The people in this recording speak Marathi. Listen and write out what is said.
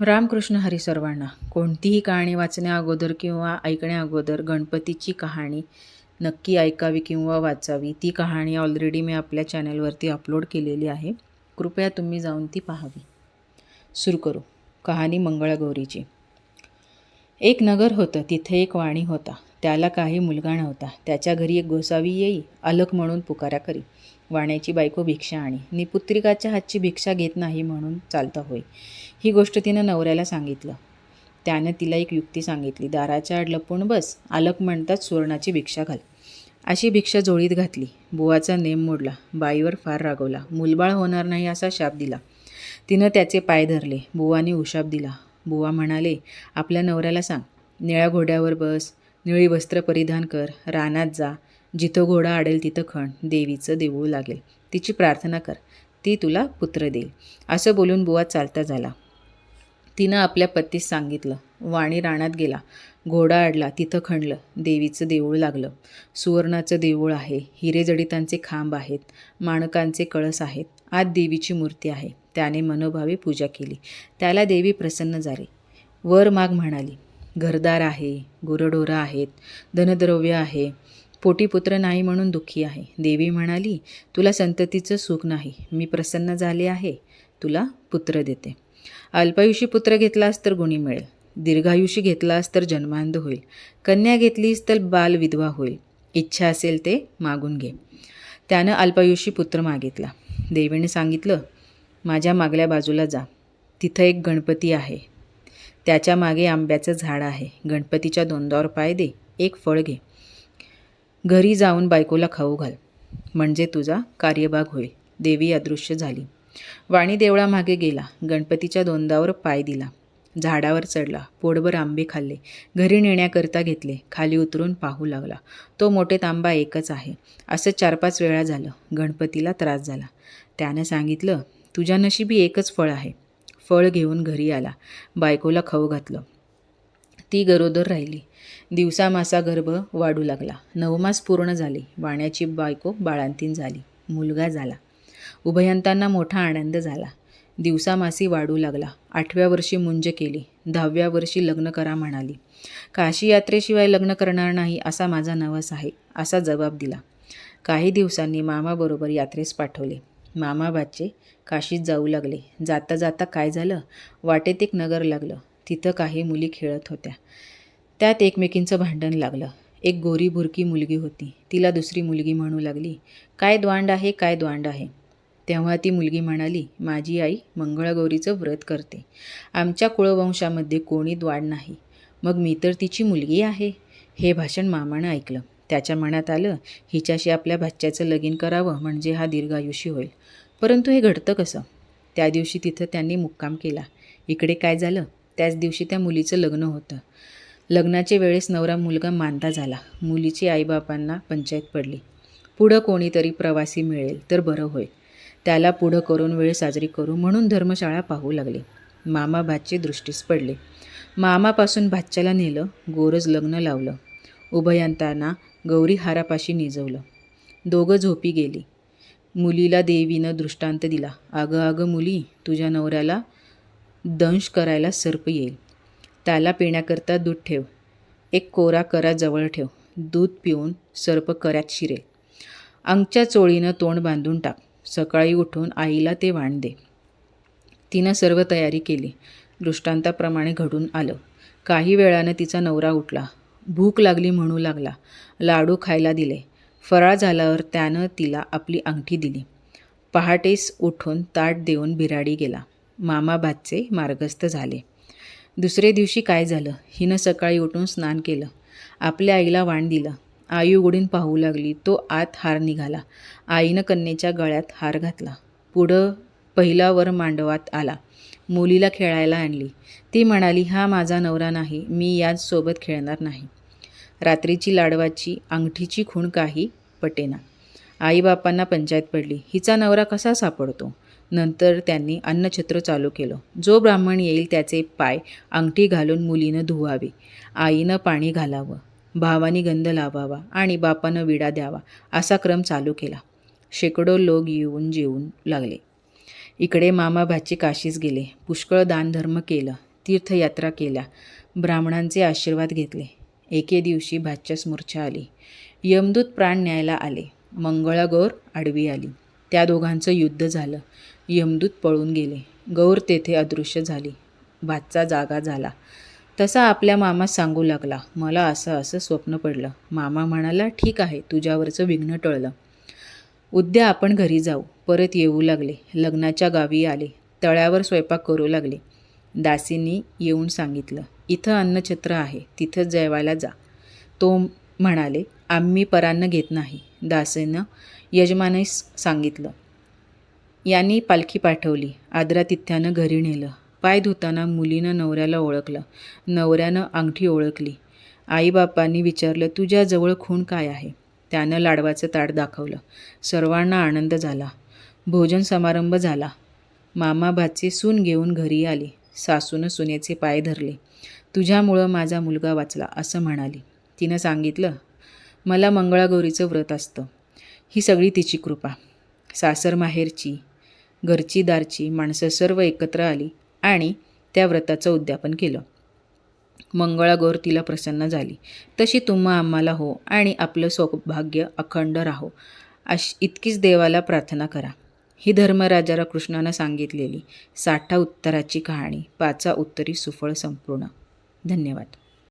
रामकृष्ण हरी सर्वांना कोणतीही कहाणी वाचण्या अगोदर किंवा ऐकण्या अगोदर गणपतीची कहाणी नक्की ऐकावी किंवा वाचावी ती कहाणी ऑलरेडी मी आपल्या चॅनलवरती अपलोड केलेली आहे. कृपया तुम्ही जाऊन ती पाहावी. सुरू करू. कहाणी मंगळागौरीची. एक नगर होतं तिथे एक वाणी होता. त्याला काही मुलगा नव्हता. त्याच्या घरी एक गोसावी येई अलक म्हणून पुकारा करी. वाण्याची बायको भिक्षा आणि निपुत्रिकाच्या हातची भिक्षा घेत नाही म्हणून चालता होय. ही गोष्ट तिनं नवऱ्याला सांगितलं. त्यानं तिला एक युक्ती सांगितली. दाराच्या आड लपून बस आलक म्हणतात सुवर्णाची भिक्षा घाल. अशी भिक्षा जोळीत घातली. बुवाचा नेम मोडला. बाईवर फार रागवला. मुलबाळ होणार नाही असा शाप दिला. तिनं त्याचे पाय धरले. बुवाने उशाप दिला. बुवा म्हणाले आपल्या नवऱ्याला सांग. निळ्या घोड्यावर बस. निळी वस्त्र परिधान कर. रानात जा. जिथं घोडा आडेल तिथं खण देवीचं देऊळ लागेल. तिची प्रार्थना कर ती तुला पुत्र देईल. असं बोलून बुवा चालता झाला. तिनं आपल्या पतीस सांगितलं. वाणी रानात गेला. घोडा अडला तिथं खणलं. देवीचं देऊळ लागलं. सुवर्णाचं देऊळ आहे. हिरेजडितांचे खांब आहेत. माणकांचे कळस आहेत. आत देवीची मूर्ती आहे. त्याने मनोभावे पूजा केली. त्याला देवी प्रसन्न झाली. वर माग म्हणाली घरदार आहे. गुरढोरं आहेत. धनद्रव्य आहे. पोटीपुत्र नाही म्हणून दुःखी आहे. देवी म्हणाली तुला संततीचं सुख नाही. मी प्रसन्न झाले आहे. तुला पुत्र देते. अल्पायुषी पुत्र घेतलास तर गुणी मिळेल. दीर्घायुषी घेतलास तर जन्मांध होईल. कन्या घेतलीस तर बाल विधवा होईल. इच्छा असेल ते मागून घे. त्यानं अल्पायुषी पुत्र मागितला. देवीने सांगितलं माझ्या मागल्या बाजूला जा. तिथं एक गणपती आहे. त्याच्यामागे आंब्याचं झाड आहे. गणपतीच्या दोंदावर पाय दे. एक फळ घे. घरी जाऊन बायकोला खाऊ घाल. म्हणजे तुझा कार्यभाग होईल. देवी अदृश्य झाली. वाणी देवळामागे गेला. गणपतीच्या दोंदावर पाय दिला. झाडावर चढला. पोटभर आंबे खाल्ले. घरी नेण्याकरता घेतले. खाली उतरून पाहू लागला. तो मोठे तांबा एकच आहे. असं चार पाच वेळा झालं. गणपतीला त्रास झाला. त्यानं सांगितलं तुझ्या नशिबी एकच फळ आहे. फळ घेऊन घरी आला. बायकोला खाऊ घातलं. ती गरोदर राहिली. दिवसामासा गर्भ वाढू लागला. नवमास पूर्ण झाले. वाण्याची बायको बाळांतीन झाली. मुलगा झाला. उभयंतांना मोठा आनंद झाला. दिवसामासी वाढू लागला. आठव्या वर्षी मुंज केली. दहाव्या वर्षी लग्न करा म्हणाली. काशी यात्रेशिवाय लग्न करणार नाही असा माझा नवस आहे असा जबाब दिला. काही दिवसांनी मामाबरोबर यात्रेस पाठवले. मामाबाचे काशीत जाऊ लागले. जाता जाता काय झालं? वाटेत एक नगर लागलं. तिथं काही मुली खेळत होत्या. त्यात एकमेकींचं भांडण लागलं. एक गोरी भुरकी मुलगी होती. तिला दुसरी मुलगी म्हणू लागली. काय द्वांड आहे काय द्वांड आहे? तेव्हा ती मुलगी म्हणाली माझी आई मंगळागौरीचं व्रत करते. आमच्या कुळवंशामध्ये कोणी द्वाड नाही. मग मी तर तिची मुलगी आहे. हे भाषण मामानं ऐकलं. त्याच्या मनात आलं हिच्याशी आपल्या भाच्याचं लगीन करावं म्हणजे हा दीर्घायुषी होईल. परंतु हे घडतं कसं? त्या दिवशी तिथं त्यांनी मुक्काम केला. इकडे काय झालं? त्याच दिवशी त्या मुलीचं लग्न होतं. लग्नाच्या वेळेस नवरा मुलगा मानता झाला. मुलीची आईबापांना पंचायत पडली. पुढं कोणीतरी प्रवासी मिळेल तर बरं होईल. त्याला पुढं करून वेळ साजरी करू म्हणून धर्मशाळा पाहू लागले. मामा भाचे दृष्टीस पडले. मामापासून भाच्याला नेलं गोरज लग्न लावलं. उभयंतांना गौरी हारापाशी निजवलं. दोघं झोपी गेली. मुलीला देवीनं दृष्टांत दिला. अगं अगं मुली तुझ्या नवऱ्याला दंश करायला सर्प येईल. त्याला पिण्याकरता दूध ठेव. एक कोरा करा जवळ ठेव. दूध पिऊन सर्प करात शिरेल. अंगच्या चोळीनं तोंड बांधून टाक. सकाळी उठून आईला ते वाण दे. तिनं सर्व तयारी केली. दृष्टांताप्रमाणे घडून आलं. काही वेळानं तिचा नवरा उठला. भूक लागली म्हणू लागला. लाडू खायला दिले. फराळ झाल्यावर त्यानं तिला आपली अंगठी दिली. पहाटेस उठून ताट देऊन बिराडी गेला. मामाबादचे मार्गस्थ झाले. दुसरे दिवशी काय झालं? हिनं सकाळी उठून स्नान केलं. आपल्या आईला वाण दिलं. आई उघडून पाहू लागली. तो आत हार निघाला. आईनं कन्येच्या गळ्यात हार घातला. पुढं पहिला वर मांडवात आला. मुलीला खेळायला आणली. ती म्हणाली हा माझा नवरा नाही. मी याच सोबत खेळणार नाही. रात्रीची लाडवाची अंगठीची खूण काही पटेना. आईबापांना पंचायत पडली. हिचा नवरा कसा सापडतो? नंतर त्यांनी अन्नछत्र चालू केलं. जो ब्राह्मण येईल त्याचे पाय अंगठी घालून मुलीनं धुवावे. आईनं पाणी घालावं. भावानी गंध लावावा आणि बापानं विडा द्यावा असा क्रम चालू केला. शेकडो लोक येऊन जेवून लागले. इकडे मामा भाची काशीस गेले. पुष्कळ दानधर्म केलं. तीर्थयात्रा केल्या. ब्राह्मणांचे आशीर्वाद घेतले. एके दिवशी भाच्यास मूर्छा आली. यमदूत प्राण न्यायला आले. मंगळागौर आडवी आली. त्या दोघांचं युद्ध झालं. यमदूत पळून गेले. गौर तेथे अदृश्य झाली. भातचा जागा झाला. तसा आपल्या मामा सांगू लागला मला असं असं स्वप्न पडलं. मामा म्हणाला ठीक आहे तुझ्यावरचं विघ्न टळलं. उद्या आपण घरी जाऊ. परत येऊ लागले. लग्नाच्या गावी आले. तळ्यावर स्वयंपाक करू लागले. दासींनी येऊन सांगितलं इथं अन्नछत्र आहे. तिथं जेवायला जा. तो म्हणाले आम्ही परान्न घेत नाही. दासीनं यजमानीस सांगितलं यांनी पालखी पाठवली. आदरातिथ्यानं घरी नेलं. पाय धुताना मुलीनं नवऱ्याला ओळखलं. नवऱ्यानं अंगठी ओळखली. आईबापांनी विचारलं तुझ्याजवळ खूण काय आहे? त्यानं लाडवाचं ताट दाखवलं. सर्वांना आनंद झाला. भोजन समारंभ झाला. मामा भाची सून घेऊन घरी आली. सासूनं सुनेचे पाय धरले. तुझ्यामुळं माझा मुलगा वाचला असं म्हणाली. तिनं सांगितलं मला मंगळागौरीचं व्रत असतं. ही सगळी तिची कृपा. सासर माहेरची घरची दारची माणसं सर्व एकत्र आली आणि त्या व्रताचं उद्यापन केलं. मंगळागौर तिला प्रसन्न झाली. तशी तुम्हा आम्हाला हो आणि आपलं सौभाग्य अखंड राहो. अश इतकीच देवाला प्रार्थना करा. ही धर्मराजाला कृष्णानं सांगितलेली साठा उत्तराची कहाणी. पाचा उत्तरी सुफळ संपूर्ण. धन्यवाद.